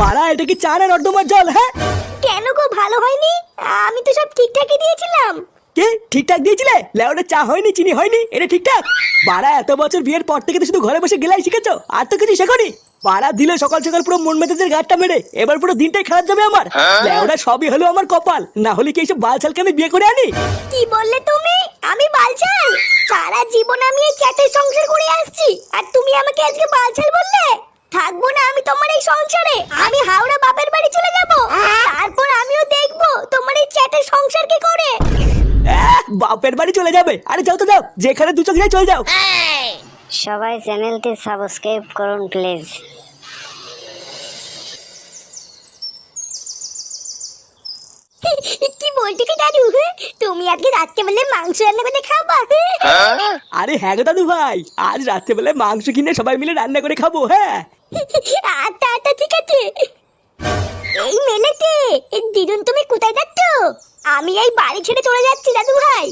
বাড়া এটা কি চা না নর্দমার জল হ্যাঁ? কেন গো ভালো হয়নি? আমি তো সব ঠিকঠাকই দিয়েছিলাম। কে? ঠিকঠাক দিয়েছিলে? লেওটা চা হয়নি চিনি হয়নি? এটা ঠিকঠাক? বাড়া এত বছর বিয়ের পর থেকে তো শুধু ঘরে বসে গেলাই শিখেছো? আর তো কিছু শেখনি? বাড়া দিলে সকাল সকাল পুরো মন মেতেদের গাড়টা মেরে এবার পুরো দিনটাই খারাপ যাবে আমার। লেওটা সবই হলো আমার কপাল না হলে কি এইসব বালছালকে আমি বিয়ে করে আনি? কি বললে তুমি? আমি বালছাল? সারা জীবন আমি এই চ্যাটের সংসার করে আসছি আর তুমি আমাকে আজকে বালছাল বললে? থাকব না আমি তোমার এই সংসারে। আমি হাওড়া বাপের বাড়ি চলে যাব। তারপর আমিও দেখব তোমার এই চ্যাটের সংসার কি করে। আহ, বাপের বাড়ি চলে যাবে। আরে যাও তো যাও। যেখানে দু চোখ যায় চলে যাও। সবাই চ্যানেলটি সাবস্ক্রাইব করুন প্লিজ। কি বলতে কি দাদু? তুমি আজকে রাত্রেবেলা মাংস রান্না করে খাবা? আরে হ্যাঁ গো দাদু ভাই আজ রাত্রেবেলায় মাংস কিনে সবাই মিলে রান্না করে খাব হ্যাঁ? আচ্ছা আচ্ছা ঠিক আছে। এই মেলেতে দিদুন তুমি কোথায় যাচ্ছ? আমি এই বাড়ি ছেড়ে চলে যাচ্ছি দাদু ভাই।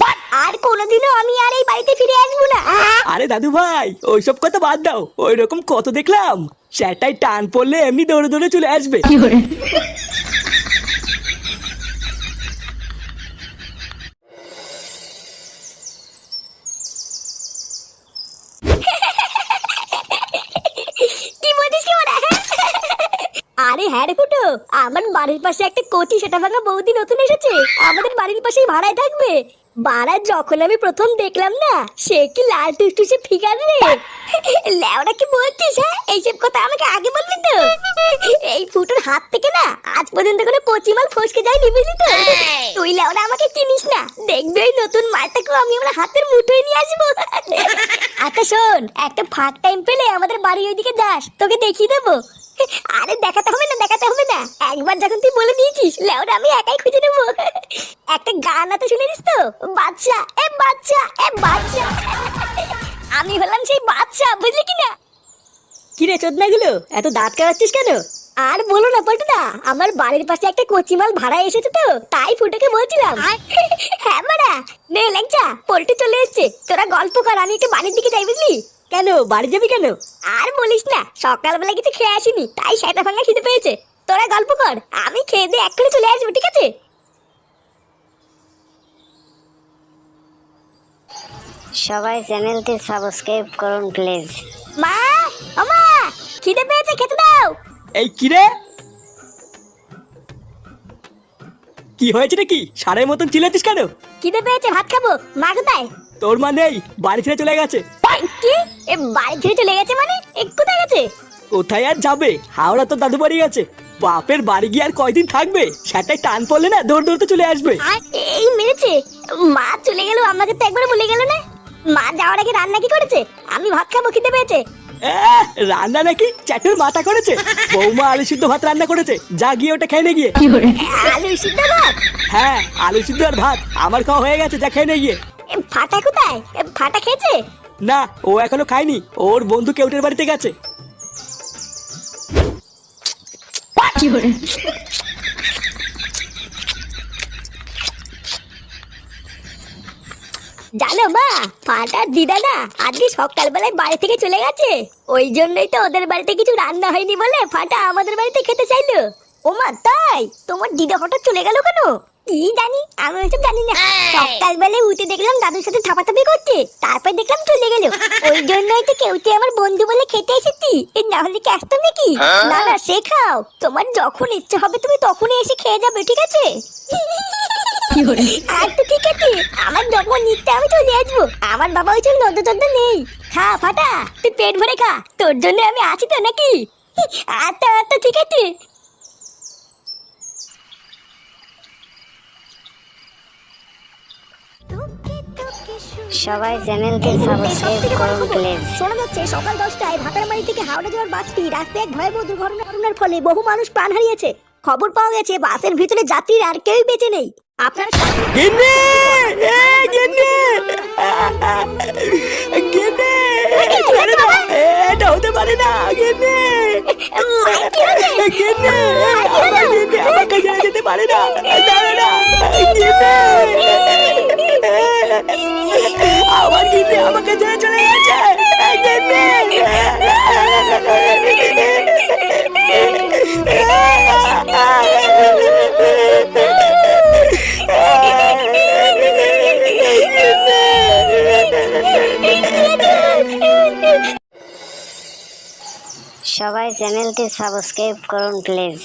আর কোনোদিনও আমি আর এই বাড়িতে ফিরে আসব না। আরে দাদু ভাই ওইসব কথা বাদ দাও ওই রকম কত দেখলাম। সেটাই টান পড়লে এমনি দৌড়ে দৌড়ে চলে আসবে কি বলিস কি ওরা আরে হ্যাঁ রে ফুটো, আমার বাড়ির পাশে একটা কচি সেটা ভাঙা বৌদি নতুন এসেছে। আমাদের বাড়ির পাশেই ভাড়ায় থাকবে। বাড়া, যখন আমি প্রথম দেখলাম না, সে কি লাল টুসটুসে ফিগার রে। লেওরা কি বলছিস হ্যাঁ? এইসব কথা আমাকে আগে বলবি তো। এই ফুটোর হাত থেকে না, আজ পর্যন্ত কোনো কচি মাল ফসকে যায়নি, বুঝলি তো? তুই লেওরা আমাকে চিনিস না। দেখবি ওই নতুন মালটাকেও আমি আমার হাতের মুঠোয় নিয়ে আসব। আচ্ছা শোন, একটা ফাঁক টাইম পেলে আমাদের বাড়ির ওইদিকে যাস, তোকে দেখিয়ে দেবো। আরে দেখাতে হবে না দেখাতে হবে না। একবার যখন তুই বলে দিয়েছিস লেওরা আমি একাই খুঁজে নেব। একটা গান তো শুনেছিস তো? বাচ্চা এ বাচ্চা এ বাচ্চা। আমি হলাম সেই বাচ্চা বুঝলি কি না? কি রে চোদনা গুলো এত দাঁত কাটাচ্ছিস কেন? আর বলো না পল্টুদা আমার বাড়ির পাশে একটা কচিমাল ভাড়া এসেছে তো তাই ফুটোকে বলছিলাম। হ্যাঁ মারা নে লেংচা পল্টু চলে এসছে। তোরা গল্প কর আমি একটু বাড়ির দিকে যাই বুঝলি? কেন? বাড়ি যাবি কেন? আর বলিস না সকালবেলা কিছু খেয়ে আসিনি তাই সেটা ভাঙা খিদে পেয়েছে। তোরা গল্প কর আমি খেয়ে দিয়ে এক্ষুনি চলে আসব ঠিক আছে? সবাই চ্যানেলটি সাবস্ক্রাইব করুন প্লিজ। মা ওমা খিদে পেয়েছে খেতে দাও। এই কি রে? কি হয়েছে নাকি? সারের মতন চিল্লাতিস কেন? খিদে পেয়েছে ভাত খাব। মা কোথায়? তোর মা নেই বাড়ি ছেড়ে চলে গেছে। কি? এ বাড়ি ছেড়ে চলে গেছে মানে? এ কোথায় গেছে? কোথায় আর যাবে? হাওড়া তো দাদু বাড়ি গেছে। বাপের বাড়ি গিয়ে আর কয়দিন থাকবে? সেটাই টান পড়লে না দৌড় দৌড়তে চলে আসবে। এই মেরেছে। মা চলে গেল আমাকে তো একবার বলে গেল না। মা যাওয়ার আগে রান্না কি করেছে? আমি ভাত খাব খিদে পেয়েছে। আহ, রান্না নাকি চ্যাটের মাথা করেছে? বৌমা আলু সিদ্ধ ভাত রান্না করেছে। যা গিয়ে ওটা খেয়ে নে গিয়ে। আলু সিদ্ধ ভাত? হ্যাঁ আলু সিদ্ধ আর ভাত। আমার খাওয়া হয়ে গেছে যা খেয়ে নে গিয়ে। এ, ফাটা কোথায়? এ, ফাটা খেয়েছে? না ও এখনও খায়নি। ওর বন্ধু কেউটের বাড়িতে গেছে। জানো মা ফাটার দিদা না আজকে সকালবেলায় বাড়ি থেকে চলে গেছে। ওই জন্যই তো ওদের বাড়িতে কিছু রান্না হয়নি বলে ফাটা আমাদের বাড়িতে খেতে চাইলো। ও মা তাই? তোমার দিদা হঠাৎ চলে গেল কেন? কি জানি আমি ওইসব জানি না। সকালবেলায় উঠে দেখলাম দাদুর সাথে থাপাথাপি তারপর দেখলাম চলে গেল। ওই জন্যই তো কেউ তুই আমার বন্ধু বলে খেতে এসেছি। না হলে কি আসতাম নাকি? না না সে খাও। তোমার যখন ইচ্ছে হবে তুমি তখনই এসে খেয়ে যাবে ঠিক আছে? আচ্ছা ঠিক আছে আমার যখন নিতে আমি চলে আসব। আমার বাবা ওই জন্য টদ্য নেই। খা ফাটা তুই পেট ভরে খা। তোর জন্য আমি আছি তো নাকি? আচ্ছা আচ্ছা ঠিক আছে। সবাই চ্যানেলটি সাবস্ক্রাইব করুন প্লিজ শোনা যাচ্ছে সকাল দশটায় ভাটারমারি থেকে হাওড়া যাওয়ার বাসটি রাস্তায় এক ভয়াবহ দুর্ঘটনার ফলে বহু মানুষ প্রাণ হারিয়েছে। খবর পাওয়া গেছে বাসের ভিতরে যাত্রীর আর কেউই বেঁচে নেই। আপনারা সবাই- এ গেন্নে! গেন্নে! এটা হতে পারে না গেন্নে! গেন্নে! আমার গেন্নে যেতে পারে না দাঁড়া না গেন্নে! আমার গেন্নে আমাকে ছেড়ে চলে গেছে। সবাই চ্যানেলটি সাবস্ক্রাইব করুন প্লিজ।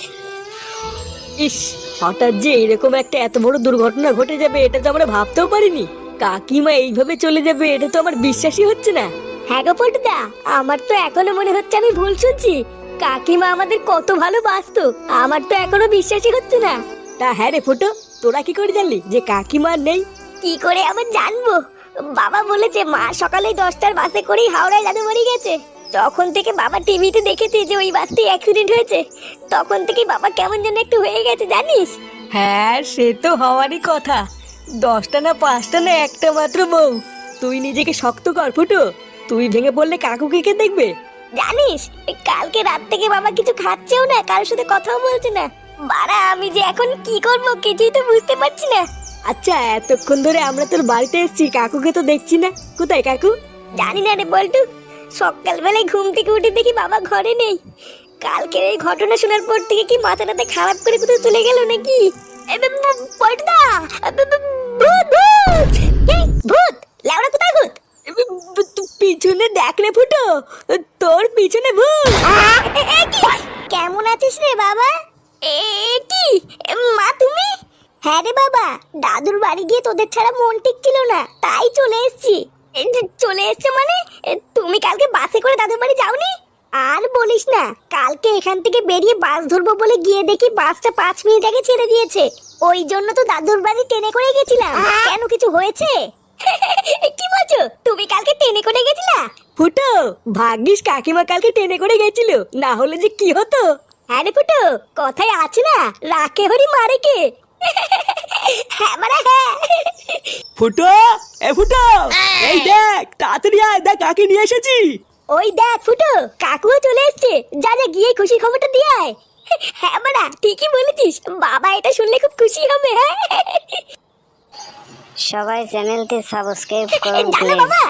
ইস হঠাৎ যে এরকম একটা এত বড় দুর্ঘটনা ঘটে যাবে এটা তো আমরা ভাবতেও পারিনি। কাকিমা এইভাবে চলে যাবে এটা তো আমার বিশ্বাসই হচ্ছে না। হ্যাঁ গো পল্টুদা আমার তো এখনও মনে হচ্ছে আমি ভুল শুনছি। কাকিমা আমাদের কত ভালো ভালোবাসতো আমার তো এখনও বিশ্বাসই হচ্ছে না। তা হ্যাঁ রে ফুটো তোরা কি করে জানলি যে কাকিমা নেই? কি করে আবার জানব? বাবা বলেছে মা সকালে দশটার বাসে করেই হাওড়ায় দাদু বাড়ি গেছে। তখন থেকে বাবা টিভিতে দেখেছে যে ওই বাসটি অ্যাক্সিডেন্ট হয়েছে। তখন থেকে বাবা কেমন যেন একটু হয়ে গেছে জানিস? হ্যাঁ সে তো হওয়ারই কথা। দশটা না পাঁচটা না একটা মাত্র বউ। তুই নিজেকে শক্ত কর ফুটো। তুই ভেঙে পড়লে কাকুকে কে দেখবে? জানিস কালকে রাত থেকে বাবা কিছু খাচ্ছেও না কারোর সাথে কথাও বলছে না। বাড়া আমি যে এখন কি করব কিছুই তো বুঝতে পারছি না। আচ্ছা এতক্ষণ ধরে আমরা তোর বাড়িতে এসেছি কাকুকে তো দেখছি না। কোথায় কাকু? জানি না রে বল্টু সকালবেলায় ঘুম থেকে উঠে দেখি বাবা ঘরে নেই। কালকের এই ঘটনা শোনার পর থেকে কি মাথাটাতে খারাপ করে কোথাও চলে গেল নাকি? পল্টুদা ভূত ভূত! লেওড়া কোথায় ভূত? পিছনে দেখ রে ফুটো তোর পিছনে ভূত? কেমন আছিস রে বাবা? এ কি? মা তুমি? হ্যাঁ রে বাবা দাদুর বাড়ি গিয়ে তোদের ছাড়া মন টিকছিল না তাই চলে এসেছি। চলে এসছে মানে? তুমি কালকে বাসে করে দাদুর বাড়ি যাওনি? আর বলিস না কালকে এখান থেকে বেরিয়ে বাস ধরবো বলে গিয়ে দেখি বাসটা পাঁচ মিনিট আগে ছেড়ে দিয়েছে। ওই জন্য তো দাদুর বাড়ি টেনে করে গেছিলাম। কেন কিছু হয়েছে? কি বলছো? তুমি কালকে টেনে করে গেছিলা? ফুটো ভাগ্যিস কাকিমা কালকে টেনে করে গেছিল। না হলে যে কি হতো? হ্যাঁ রে ফুটো কথায় আছে না রাখে হরি মারে কে? হ্যাঁ মানে হ্যাঁ। ফুটো এ ফুটো এই দেখ তাড়াতাড়ি আয় দেখ কাকে নিয়ে এসেছি। ওই দেখ ফুটো কাকুও চলে এসছে। যা যা গিয়ে খুশি খবরটা দিয়ে আয়। হ্যাঁ মারা ঠিকই বলেছিস। বাবা এটা শুনলে খুব খুশি হবে হ্যাঁ। সবাই চ্যানেলটি সাবস্ক্রাইব করুন জানো বাবা?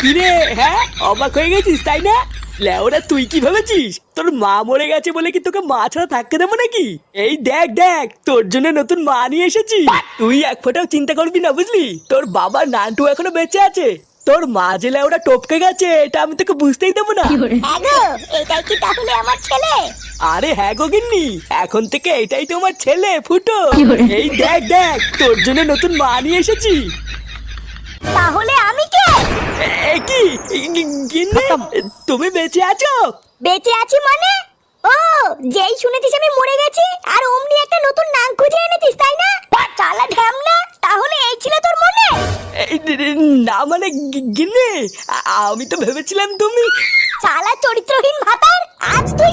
কিরে হ্যাঁ অবাক হয়ে গেছিস তাই না? লেওরা তুই কি ভেবেছিস? তোর মা মরে গেছে বলে কি তোকে মা ছাড়া থাকতে দেবো নাকি? এই দেখ দেখ তোর জন্য নতুন মা নিয়ে এসেছি। তুই এক ফোঁটাও চিন্তা করবি না বুঝলি? তোর বাবা নান্টু এখনও বেঁচে আছে। তোর মা যে লেওরা টপকে গেছে এটা আমি তোকে বুঝতেই দেবো না। হ্যাঁ গো এটাই কি তাহলে আমার ছেলে? আরে হ্যাঁ গো গিন্নি এখন থেকে এটাই তোমার ছেলে ফুটো। এই দেখ দেখ তোর জন্য নতুন মা নিয়ে এসেছি। তাহলে আমি কে? এ কি? গি- গিন্নি তুমি বেঁচে আছো? বেঁচে আছি মানে? ও যেই শুনেছিস আমি মরে গেছি আর অমনি একটা নতুন নাম খুঁজে এনেছিস তাই না? চালা ঢ্যামনা। তাহলে এই ছিল তোর মনে? না মানে গিনে গিন্নি আমি তো ভেবেছিলাম তুমি চালা চরিত্রহীন ভাতার আজ তুই